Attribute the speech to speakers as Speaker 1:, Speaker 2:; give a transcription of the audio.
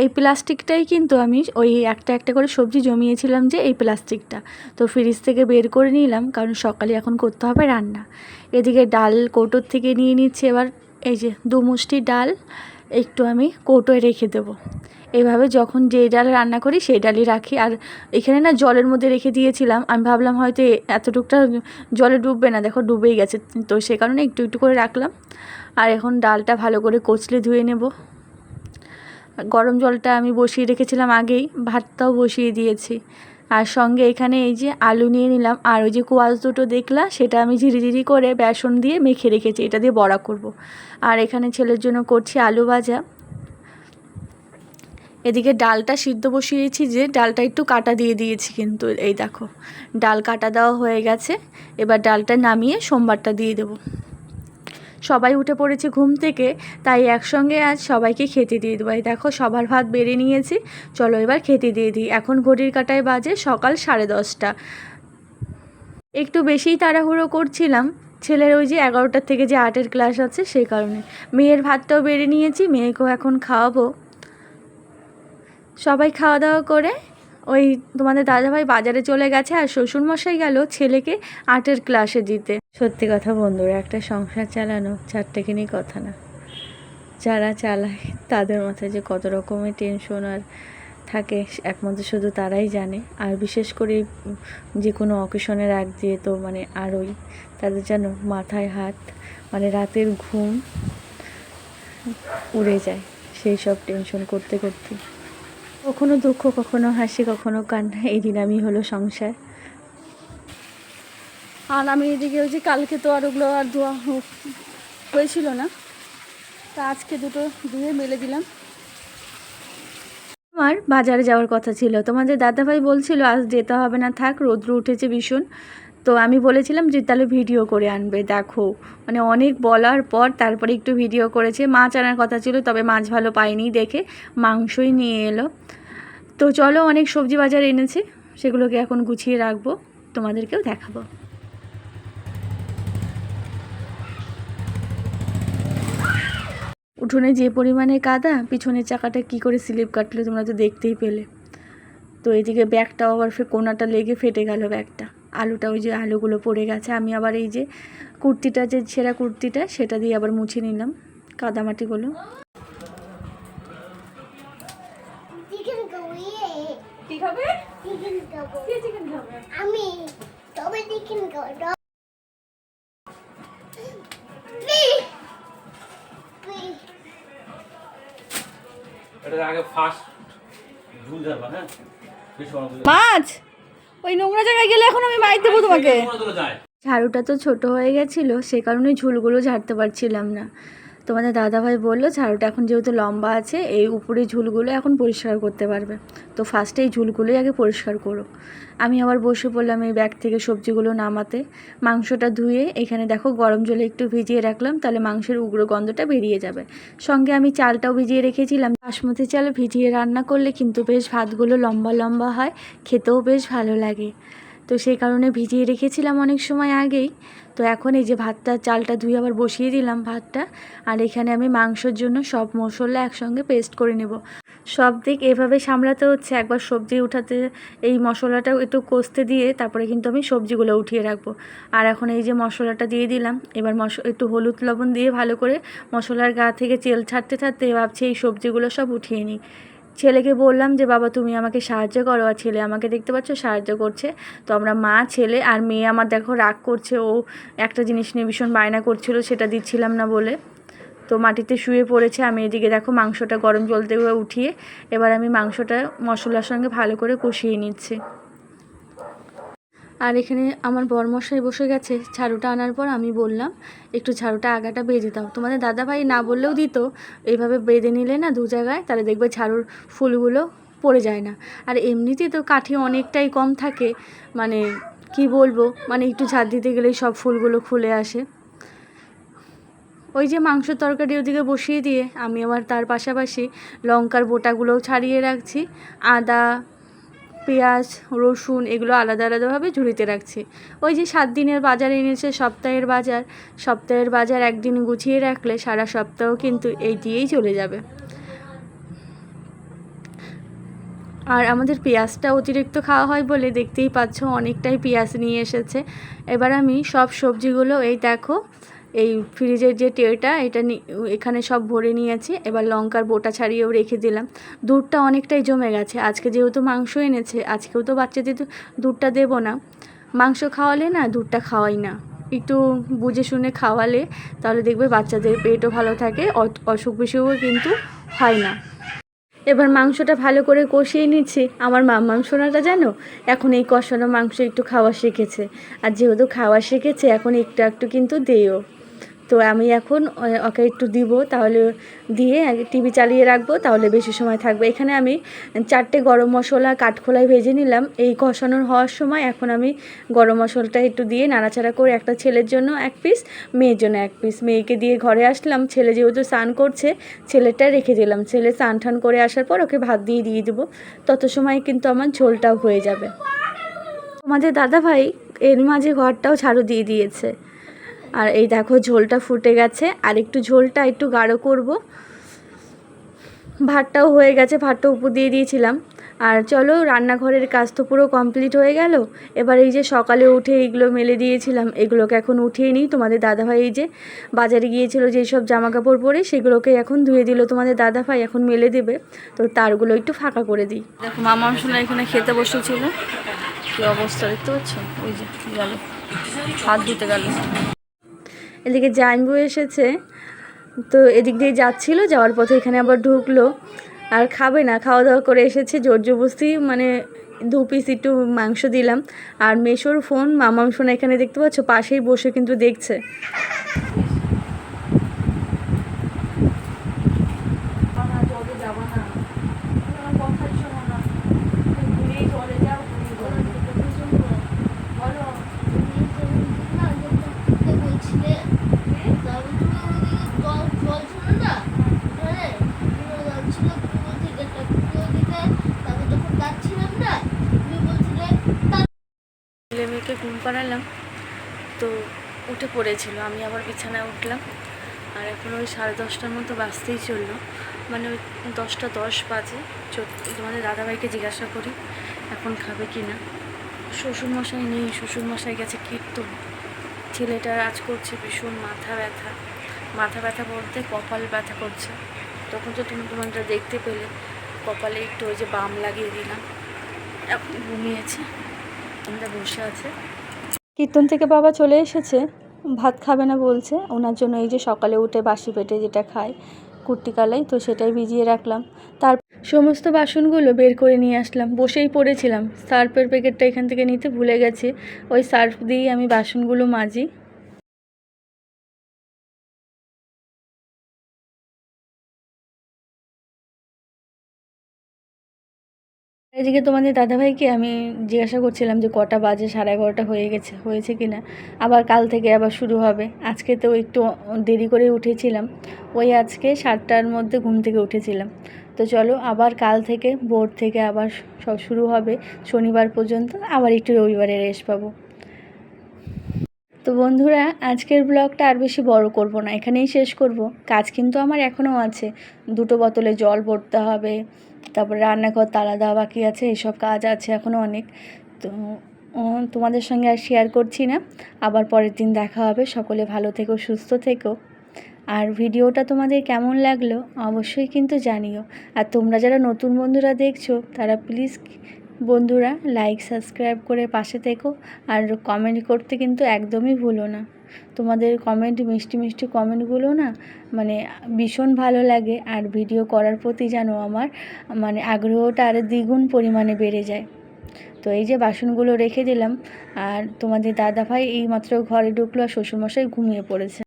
Speaker 1: এই প্লাস্টিকটাই কিন্তু আমি ওই একটা একটা করে সবজি জমিয়েছিলাম যে এই প্লাস্টিকটা। তো ফ্রিজ থেকে বের করে নিলাম, কারণ সকালে এখন করতে হবে রান্না। এদিকে ডাল কৌটোর থেকে নিয়ে নিচ্ছি এবার, এই যে দু মুষ্টি ডাল, একটু আমি কৌটোয় রেখে দেবো। এইভাবে যখন যে ডাল রান্না করি সেই ডালই রাখি। আর এখানে না জলের মধ্যে রেখে দিয়েছিলাম, আমি ভাবলাম হয়তো এতটুকটা জলে ডুববে না, দেখো ডুবেই গেছে। তো সে কারণে একটু একটু করে রাখলাম। আর এখন ডালটা ভালো করে কচলে ধুয়ে নেব। গরম জলটা আমি বসিয়ে রেখেছিলাম আগেই, ভাতটাও বসিয়ে দিয়েছি। আর সঙ্গে এখানে এই যে আলু নিয়ে নিলাম, আর ওই যে কোয়াশ দুটো দেখলা, সেটা আমি ঝিরিঝিরি করে বেসন দিয়ে মেখে রেখেছি, এটা দিয়ে বড়া করব। আর এখানে ছেলের জন্য করছি আলু ভাজা। এদিকে ডালটা সিদ্ধ বসিয়েছি যে, ডালটা একটু কাটা দিয়ে দিয়েছি কিন্তু, এই দেখো, ডাল কাটা দেওয়া হয়ে গেছে, এবার ডালটা নামিয়ে সোমবারটা দিয়ে দেবো। সবাই উঠে পড়েছে ঘুম থেকে, তাই একসঙ্গে আজ সবাইকে খেতে দিয়ে দেবো। দেখো, সবার ভাত বেড়ে নিয়েছি। চলো এবার খেতে দিয়ে দিই। এখন ঘড়ির কাটায় বাজে সকাল সাড়ে দশটা। একটু বেশিই তাড়াহুড়ো করছিলাম। ছেলের ওই যে এগারোটার থেকে যে আর্টের ক্লাস আছে, সেই কারণে। মেয়ের ভাতটাও বেড়ে নিয়েছি, মেয়েকেও এখন খাওয়াবো। সবাই খাওয়া দাওয়া করে ওই তোমাদের দাদাভাই বাজারে চলে গেছে আর শ্বশুরমশাই গেল ছেলেকে আর্টের ক্লাসে দিতে। সত্যি কথা বন্ধুরা, একটা সংসার চালানো চারটেখানি কথা না। যারা চালায় তাদের মাথায় যে কত রকমের টেনশন আর থাকে, একমাত্র শুধু তারাই জানে। আর বিশেষ করে যে কোনো অকেশনের আগ দিয়ে তো মানে আরোই তাদের যেন মাথায় হাত মানে রাতের ঘুম উড়ে যায় সেই সব টেনশন করতে করতে। কখনো দুঃখ, কখনো হাসি, কখনো কান্না, এই দিনামই হলো সংসার।
Speaker 2: আর আমি এদিকে ওই যে কালকে তো আর ওগুলো আর ধোয়া হয়েছিল না। তা আজকে দুটো ধুয়ে মেলে দিলাম।
Speaker 1: আমার বাজারে যাওয়ার কথা ছিল। তোমাদের দাদাভাই বলছিল, আজ যেতে হবে না থাক, রৌদ্র উঠেছে ভীষণ। তো আমি বলেছিলাম যে, তাহলে ভিডিও করে আনবে, দেখো। মানে অনেক বলার পর তারপরে একটু ভিডিও করেছে। মাছ আনার কথা ছিল, তবে মাছ ভালো পাইনি দেখে মাংসই নিয়ে এলো। তো চলো অনেক সবজি বাজার এনেছে, সেগুলোকে এখন গুছিয়ে রাখব, তোমাদেরকেও দেখাবো। উঠোনে যে পরিমাণে কাদা, পিছনের চাকাটা কি করে স্লিপ কাটলো তোমরা তো দেখতেই পেলে। তো এদিকে ব্যাগটাও আবার কোনাটা লেগে ফেটে গেল ব্যাগটা। আলুটা ওই যে আলুগুলো পড়ে গেছে, আমি আবার এই যে কুর্তিটা, যে ছেঁড়া কুর্তিটা, সেটা দিয়ে আবার মুছে নিলাম কাদামাটিগুলো।
Speaker 2: মাছ ওই নোংরা জায়গায় গেলে এখন আমি মাইর দেবো তোমাকে।
Speaker 1: ঝাড়ুটা তো ছোট হয়ে গেছিল সে কারণে ঝুলগুলো ঝাড়তে পারছিলাম না। তোমাদের দাদাভাই বলল, ঝাড়ুটা এখন যেহেতু লম্বা আছে, এই উপরে ঝুলগুলো এখন পরিষ্কার করতে পারবে। তো ফার্স্টে এই ঝুলগুলোই আগে পরিষ্কার করো। আমি আবার বসে পড়লাম এই ব্যাগ থেকে সবজিগুলো নামাতে। মাংসটা ধুয়ে এখানে দেখো গরম জলে একটু ভিজিয়ে রাখলাম, তাহলে মাংসের উগ্র গন্ধটা বেরিয়ে যাবে। সঙ্গে আমি চালটাও ভিজিয়ে রেখেছিলাম। বাসমতি চাল ভিজিয়ে রান্না করলে কিন্তু বেশ ভাতগুলো লম্বা লম্বা হয়, খেতেও বেশ ভালো লাগে। তো সেই কারণে ভিজিয়ে রেখেছিলাম অনেক সময় আগেই। তো এখন এই যে ভাতটা, চালটা ধুয়ে আবার বসিয়ে দিলাম ভাতটা। আর এখানে আমি মাংসর জন্য সব মশলা একসঙ্গে পেস্ট করে নেব। সব দিক এভাবে সামলাতে হচ্ছে, একবার সবজি উঠাতে, এই মশলাটাও একটু কষতে দিয়ে তারপরে কিন্তু আমি সবজিগুলো উঠিয়ে রাখব। আর এখন এই যে মশলাটা দিয়ে দিলাম, এবার মশ, একটু হলুদ লবণ দিয়ে ভালো করে মশলার গা থেকে তেল ছাড়তে ছাড়তে ভাবছি এই সবজিগুলো সব উঠিয়ে নিই। ছেলেকে বললাম যে, বাবা, তুমি আমাকে সাহায্য করো। আর ছেলে আমাকে দেখতে পাচ্ছ সাহায্য করছে। তো আমরা মা, ছেলে আর মেয়ে আমার দেখো রাগ করছে। ও একটা জিনিস নিয়ে ভীষণ বায়না করছিল, সেটা দিচ্ছিলাম না বলে। তো মাটিতে শুয়ে পড়েছে। আমি এদিকে দেখো মাংসটা গরম জল দিয়ে উঠিয়ে, এবার আমি মাংসটা মশলার সঙ্গে ভালো করে কষিয়ে নিচ্ছি। আর এখানে আমার বরমশাই বসে গেছে। ঝাড়ুটা আনার পর আমি বললাম, একটু ঝাড়ুটা আগাটা বেঁধে দাও। তোমাদের দাদাভাই না বললেও দিত, এইভাবে বেঁধে নিলে না দু জায়গায় তাহলে দেখবে ঝাড়ুর ফুলগুলো পড়ে যায় না। আর এমনিতেই তো কাঠি অনেকটাই কম থাকে মানে কি বলব মানে একটু ঝাড় দিতে গেলেই সব ফুলগুলো খুলে আসে। ওই যে মাংস তরকারি ওদিকে বসিয়ে দিয়ে আমি আবার তার পাশাপাশি লঙ্কার বোটাগুলোও ছাড়িয়ে রাখছি। আদা পেঁয়াজ, রসুন এগুলো আলাদা আলাদাভাবে ঝুড়িতে রাখছি। ওই যে সাত দিনের বাজার এনেছে, সপ্তাহের বাজার। সপ্তাহের বাজার একদিন গুছিয়ে রাখলে সারা সপ্তাহ কিন্তু এই দিয়েই চলে যাবে। আর আমাদের পেঁয়াজটা অতিরিক্ত খাওয়া হয় বলে দেখতেই পাচ্ছ অনেকটাই পেঁয়াজ নিয়ে এসেছে। এবার আমি সব সবজিগুলো এই দেখো এই ফ্রিজের যে ট্রেটা এটা এখানে সব ভরে নিয়েছি। এবার লঙ্কার বোটা ছাড়িয়েও রেখে দিলাম। দুধটা অনেকটাই জমে গেছে। আজকে যেহেতু মাংস এনেছে, আজকেও তো বাচ্চাদের দুধটা দেবো না। মাংস খাওয়ালে না দুধটা খাওয়াই না। একটু বুঝে শুনে খাওয়ালে, তাহলে দেখবে বাচ্চাদের পেটও ভালো থাকে অসুখ বিসুখও কিন্তু হয় না। এবার মাংসটা ভালো করে কষিয়ে নিচ্ছি। আমার মাম্মাম সোনাটা জানো? এখন এই কষানো মাংস একটু খাওয়া শিখেছে। আর যেহেতু খাওয়া শিখেছে, এখন একটু একটু কিন্তু দেও তো আমি এখন ওকে একটু দিব, তাহলে দিয়ে টিভি চালিয়ে রাখব, তাহলে বেশি সময় থাকবে। এখানে আমি চারটে গরম মশলা কাঠখোলায় ভেজে নিলাম। এই কষানোর হওয়ার সময় এখন আমি গরম মশলাটা একটু দিয়ে নাড়াচাড়া করে একটা ছেলের জন্য এক পিস, মেয়ের জন্য এক পিস। মেয়েকে দিয়ে ঘরে আসলাম, ছেলে যেহেতু স্নান করছে ছেলেটা রেখে দিলাম। ছেলে স্নান টান করে আসার পর ওকে ভাত দিয়ে দিয়ে দেবো। তত সময় কিন্তু আমার ঝোলটাও হয়ে যাবে। আমাদের দাদা ভাই এর মাঝে ঘরটাও ঝাড়ু দিয়ে দিয়েছে। আর এই দেখো ঝোলটা ফুটে গেছে, আর একটু ঝোলটা একটু গাঢ় করব। ভাতটাও হয়ে গেছে, ভাতটা উপর দিয়ে দিয়েছিলাম। আর চলো, রান্নাঘরের কাজ তো পুরো কমপ্লিট হয়ে গেল। এবার এই যে সকালে উঠে এইগুলো মেলে দিয়েছিলাম, এগুলোকে এখন উঠিয়ে নিই তোমাদের দাদাভাই। এই যে বাজারে গিয়েছিল যেই সব জামা কাপড় পরে, সেগুলোকে এখন ধুয়ে দিল তোমাদের দাদাভাই, এখন মেলে দেবে। তো তারগুলো একটু ফাঁকা করে দিই।
Speaker 2: দেখো, মামা সোনা এখানে খেতে বসেছিল। কি অবস্থা দেখতে পাচ্ছ? ওই যে গেল। হাত ধুতে গেল।
Speaker 1: এদিকে জাইনবু এসেছে। তো এদিক দিয়ে যাচ্ছিল, যাওয়ার পথে এখানে আবার ঢুকলো। আর খাবে না খাওয়া দাওয়া করে এসেছে জোর জবস্তি মানে দু পিস একটু মাংস দিলাম। আর মেশোর ফোন মামাম শোনা এখানে দেখতে পাচ্ছ? পাশেই বসে কিন্তু দেখছে। মেয়েকে ঘুম পাড়ালাম। তো উঠে পড়েছিল, আমি আবার বিছানায় উঠলাম। আর এখন ওই সাড়ে দশটার মতো বাজতেই চলল। মানে ওই দশটা দশ বাজে। তোমাদের দাদাভাইকে জিজ্ঞাসা করি, এখন খাবে কি না শ্বশুরমশাই নেই, শ্বশুরমশাই গেছে কীর্তন ছেলেটা আজ করছে ভীষণ মাথা ব্যথা। মাথা ব্যথা বলতে কপাল ব্যথা করছে। তখন তো তুমি তোমারটা দেখতে পেলে। কপালে একটু ওই যে বাম লাগিয়ে দিলাম। এখন ঘুমিয়েছে। আমরা বসে আছে। কীর্তন থেকে বাবা চলে এসেছে, ভাত খাবে না বলছে। ওনার জন্য এই যে সকালে উঠে বাসি পেটে যেটা খায় কুর্তিকালাই তো সেটাই ভিজিয়ে রাখলাম। তার সমস্ত বাসনগুলো বের করে নিয়ে আসলাম। বসেই পড়েছিলাম। সার্ফের প্যাকেটটা এখান থেকে নিতে ভুলে গেছি। ওই সার্ফ দিয়েই আমি বাসনগুলো মাজি। এদিকে তোমাদের দাদাভাইকে আমি জিজ্ঞাসা করছিলাম যে কটা বাজে, সাড়ে এগারোটা হয়ে গেছে, হয়েছে কি না আবার কাল থেকে আবার শুরু হবে। আজকে তো একটু দেরি করে উঠেছিলাম। ওই আজকে সাতটার মধ্যে ঘুম থেকে উঠেছিলাম। তো চলো, আবার কাল থেকে, ভোর থেকে আবার সব শুরু হবে। শনিবার পর্যন্ত আবার একটু রবিবারে রেস্ট পাবো। তো বন্ধুরা, আজকের ব্লগটা আর বেশি বড় করব না, এখানেই শেষ করব। কাজ কিন্তু আমার এখনও আছে। দুটো বোতলে জল ভরতে হবে তারপর রান্নাঘর, তালা দেওয়া বাকি আছে এইসব কাজ আছে এখনও অনেক। তো তোমাদের সঙ্গে আর শেয়ার করছি না। আবার পরের দিন দেখা হবে। সকলে ভালো থেকো, সুস্থ থেকো। আর ভিডিওটা তোমাদের কেমন লাগল অবশ্যই কিন্তু জানিও। আর তোমরা যারা নতুন বন্ধুরা দেখছ, তারা প্লিজ বন্ধুরা লাইক সাবস্ক্রাইব করে পাশে থেকো আর কমেন্ট করতে কিন্তু একদমই ভুলো না। তোমাদের কমেন্ট মিষ্টি মিষ্টি কমেন্টগুলো না মানে ভীষণ ভালো লাগে আর ভিডিও করার প্রতি যেন আমার মানে আগ্রহটা আরও দ্বিগুণ পরিমাণে বেড়ে যায়। তো এই যে বাসনগুলো রেখে দিলাম আর তোমাদের দাদাভাই এইমাত্র ঘরে ঢুকলো আর শ্বশুরমশাই ঘুমিয়ে পড়েছে।